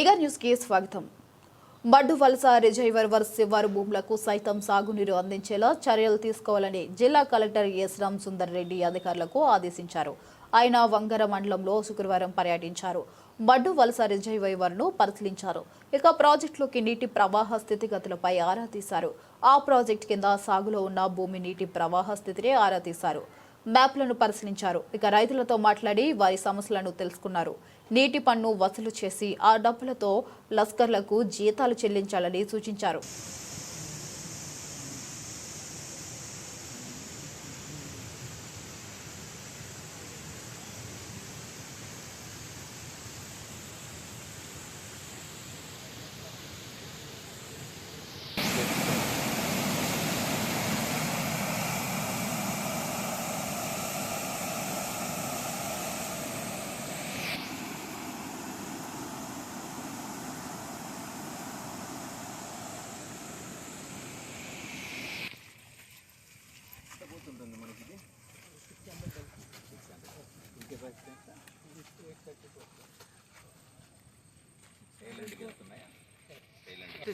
Mega news స్వాగతం. మడ్డు వలస రిజైవర్ శివారు భూములకు సైతం సాగునీరు అందించేలా చర్యలు తీసుకోవాలని జిల్లా కలెక్టర్ ఎస్ రామ్ సుందర్ రెడ్డి అధికారులకు ఆదేశించారు. ఆయన వంగర మండలంలో శుక్రవారం పర్యటించారు. మడ్డు వలస రిజైవర్ పరిశీలించారు. ఇక ప్రాజెక్టులోకి నీటి ప్రవాహ స్థితిగతులపై ఆరా తీశారు. ఆ ప్రాజెక్టు కింద సాగులో ఉన్న భూమి నీటి ప్రవాహ స్థితిని ఆరా తీశారు. మ్యాప్లను పరిశీలించారు. ఇక రైతులతో మాట్లాడి వారి సమస్యలను తెలుసుకున్నారు. నీటి పన్ను వసూలు చేసి ఆ డబ్బులతో లస్కర్లకు జీతాలు చెల్లించాలని సూచించారు.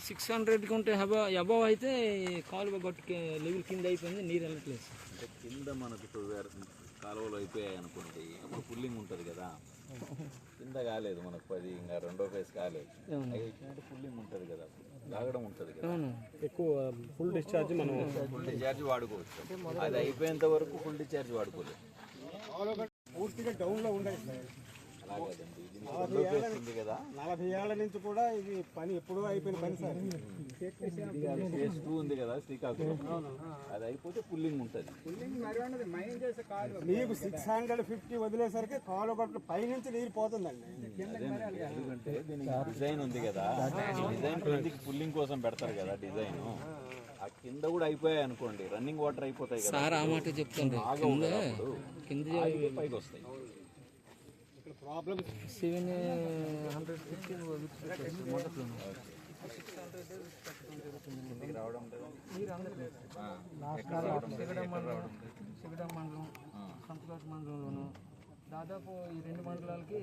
సిక్స్ హండ్రెడ్కి ఉంటే హబా అబవ్ అయితే కాలువ గట్టు లెవెల్ కింద అయిపోయింది నీరు వెళ్ళట్లేదు. అంటే కింద మనకు కాలువలు అయిపోయాయి అనుకోండి అప్పుడు పుల్లింగ్ ఉంటుంది కదా. కింద కాలేదు మనకు పది ఇంకా రెండో ఫేజ్ కాలేదు. అయిపోయినట్టు పుల్లింగ్ ఉంటుంది కదా లాగడం ఉంటుంది కదా. ఎక్కువ ఫుల్ డిశ్చార్జ్ మనం ఫుల్ డిశ్చార్జ్ వాడుకోవచ్చు. అది అయిపోయేంత వరకు ఫుల్ డిశ్చార్జ్ వాడుకోలేదు. పూర్తిగా డౌన్లో నలభై ఏళ్ళ నుంచి కూడా ఇది పని ఎప్పుడూ అయిపోయిన పని సార్. ఫేజ్ టూ ఉంది కదా శ్రీకాకుళం. అది అయిపోతే పుల్లింగ్ ఉంటుంది. మీకు సిక్స్ హండ్రెడ్ ఫిఫ్టీ వదిలేసరికి కాలు గట్లు పైనుంచి నీరు పోతుందండి. ఎందుకంటే దీనికి డిజైన్ ఉంది కదా. డిజైన్ కిందికి పుల్లింగ్ కోసం పెడతారు కదా డిజైన్. ఆ కింద కూడా అయిపోయాయి అనుకోండి. రన్నింగ్ వాటర్ అయిపోతాయి కదా. సార్ ఆ మాట కదా ఆగి పైకి వస్తాయి. సెవెన్ హండ్రెడ్ ఫిఫ్టీ మొదట్లో. సిగడ మండలం సంతకాట్ మండలంలోను దాదాపు ఈ రెండు మండలాలకి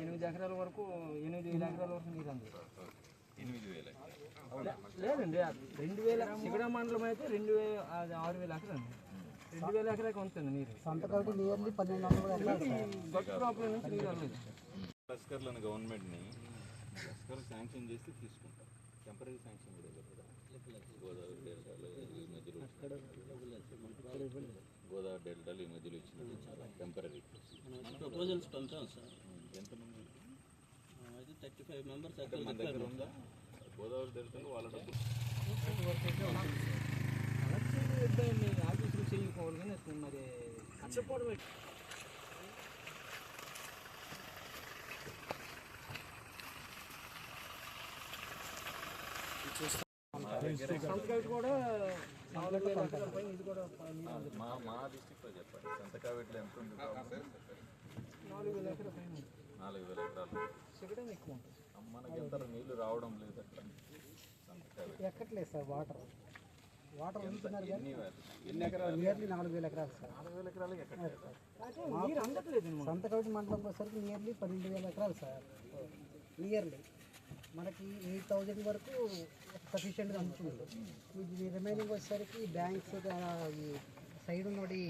ఎనిమిది ఎకరాల వరకు ఎనిమిది వేల ఎకరాల వరకు నీరు అంది ఎనిమిది వేల లేదండి రెండు వేల సిగడ మండలం అయితే రెండు వేల ఆరు వేల ఎకరాలు రెండు వేల ఎకరాకి ఉంటుంది నీరు. సంతకాటి నియర్లీ పన్నెండు వందల లస్కర్లను గవర్నమెంట్ని లస్కర్ శాంక్షన్ చేసి తీసుకుంటాం టెంపరీ శాంక్షన్ కూడా గోదావరి డెల్టాలో ఈ మధ్యలో ఇచ్చిన- గోదావరి డెల్టాలో ఈ మధ్యలో ఇచ్చిన టెంపరీ ప్రపోజల్స్ పంపాం సార్. ఎంతమంది? అయితే థర్టీ ఫైవ్ మెంబర్స్ మన దగ్గర ఉందా? గోదావరి డెల్టాలో వాళ్ళ డబ్బులు. మరి కష్టపడమే కూడా మా డిస్టిక్లో చెప్పండి సంతకావిట్లో ఎంత ఉంది నాలుగు వేల ఎకరాల నాలుగు వేల ఎకరాలు ఎక్కువ ఉంటుంది మనకి ఎంత నీళ్ళు రావడం లేదు అక్కడ ఎక్కట్లేదు సార్ వాటర్. వాటర్ కానీ ఎన్ని ఎన్ని ఎకరాలు? నియర్లీ నాలుగు వేల ఎకరాలు సార్. నాలుగు వేల ఎకరాలు ఎక్కడ? అందట్లేదు సంతకాటి మండలం వచ్చేసరికి నియర్లీ పన్నెండు వేల ఎకరాలు సార్. నియర్లీ. మనకి ఎయిట్ థౌజండ్ వరకు సఫిషియెంట్గా అందుతుంది ఇది రిమైనింగ్ వచ్చేసరికి బ్యాంక్స్ ఈ సైడ్ ఉన్నది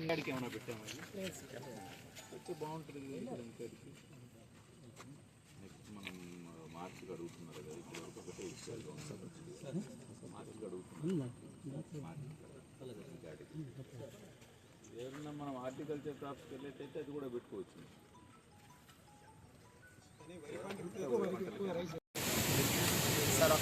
బాగుంటుంది మనం మార్చికి అడుగుతున్నారు కదా ఇప్పుడు ఒకటే మార్చికి అడుగుతున్నారు ఏమన్నా మనం హార్టికల్చర్ క్రాప్స్కి వెళ్ళేటైతే అది కూడా పెట్టుకోవచ్చు. సార్